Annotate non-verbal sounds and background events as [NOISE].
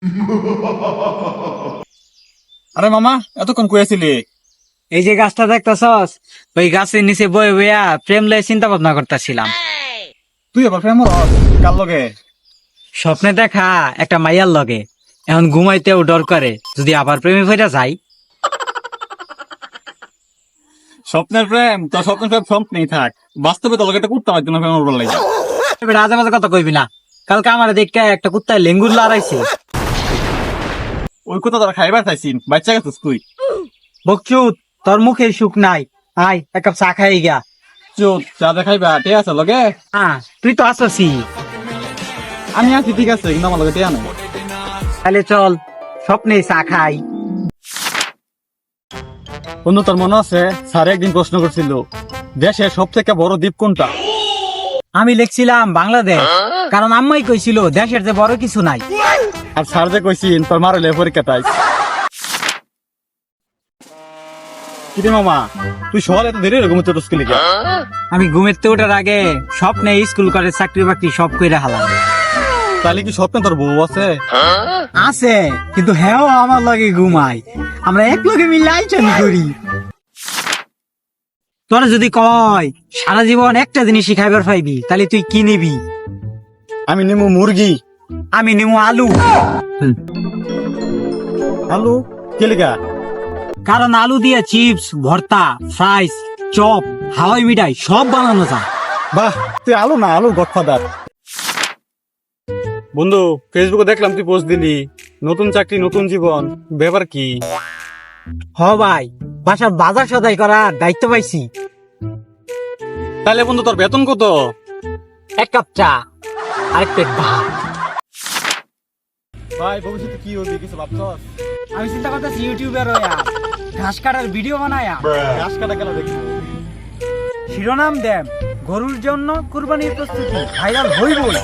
[LAUGHS] আরে মামা এতক্ষণ কয়েছিলি এই যে গাছটা দেখতেছস ওই গাছের নিচে বয়ে বইয়া প্রেম লয়ে চিন্তা ভাবনা করতেছিলাম। তুই এবার প্রেম কার লগে? স্বপ্নে দেখা একটা মাইয়ার লগে। এখন ঘুমাইতেও ডর করে যদি আবার প্রেমে ফেরা যায় স্বপ্নের প্রেম? তো স্বপ্নের প্রেম স্বপ্নেই থাক। বাস্তবে তো লগে একটা কুত্তা পাইতো না প্রেম বল আজে মাঝে কথা কইবি না। কালকে আমার দেখে একটা কুত্তায় লেঙ্গুর লড়াইছে। ওই কুত্তা তোরা খাইবার চাইছিন বাচ্চা গেছিস তুই বকচুত তোর মুখে সুখ নাই। আয় এক কাপ চা খাই গা চুপ চা দেখাইবা ঠিক আছে লগে? হ্যাঁ তুই তো আসছি আমি আছি ঠিক আছে কিন্তু আমার লগে টিয়া নাই। তাহলে চল স্বপ্নে চা খাই। বন্ধু তোর মনে আছে স্যার একদিন প্রশ্ন করছিল দেশের সব থেকে বড় দ্বীপ কোনটা? আমি লিখছিলাম বাংলাদেশ। কারণ আম্মাই কইছিল দেশের যে বড় কিছু নাই। আর স্যার যে কইছিন তোর মারলে পরীক্ষা তাই কিরে মামা তুই সকালে এত দেরি এরকম তো স্কুলে গিয়া আমি ঘুমেতে ওঠার আগে স্বপ্নে স্কুল করে চাকরি বাকরি সব কইরা হালাম। তাহলে কি স্বপ্নে তোর বউ আছে? আছে কিন্তু হ্যাঁ আমার লগে ঘুমাই আমরা এক লগে মিলে আইচামি করি। তোরা যদি কয় সারা জীবন একটা জিনিস শিখাইবার পাইবি তাহলে তুই কি নিবি? আমি নেব মুরগি। আমি নিমু আলু। আলু? কেলিকা কারণ আলু দিয়ে চিপস ভর্তা ফ্রাইস চপ হাওয়াই মিঠাই সব বানানো যায়। বাহ তুই আলু না আলু গডফাদার। বন্ধু ফেসবুকে দেখলাম তুই পোস্ট দিলি। নতুন চাকরি নতুন জীবন ব্যাপার কি? হ ভাই বাসার বাজার সদাই করার দায়িত্ব পাইছি। তাহলে বন্ধু তোর বেতন কত? এক কাপ চা আরেক প্লেট ভাত। ভাই ভবিষ্যতে কি হবি কিছু ভাবছস? আমি চিন্তা করতেছি ইউটিউবার হইয়া ঘাস কাটার ভিডিও বানায়া। ঘাস কাটা গেল দেখব? শিরোনাম দেন গরুর জন্য কুরবানির প্রস্তুতি ভাইরাল হইবই।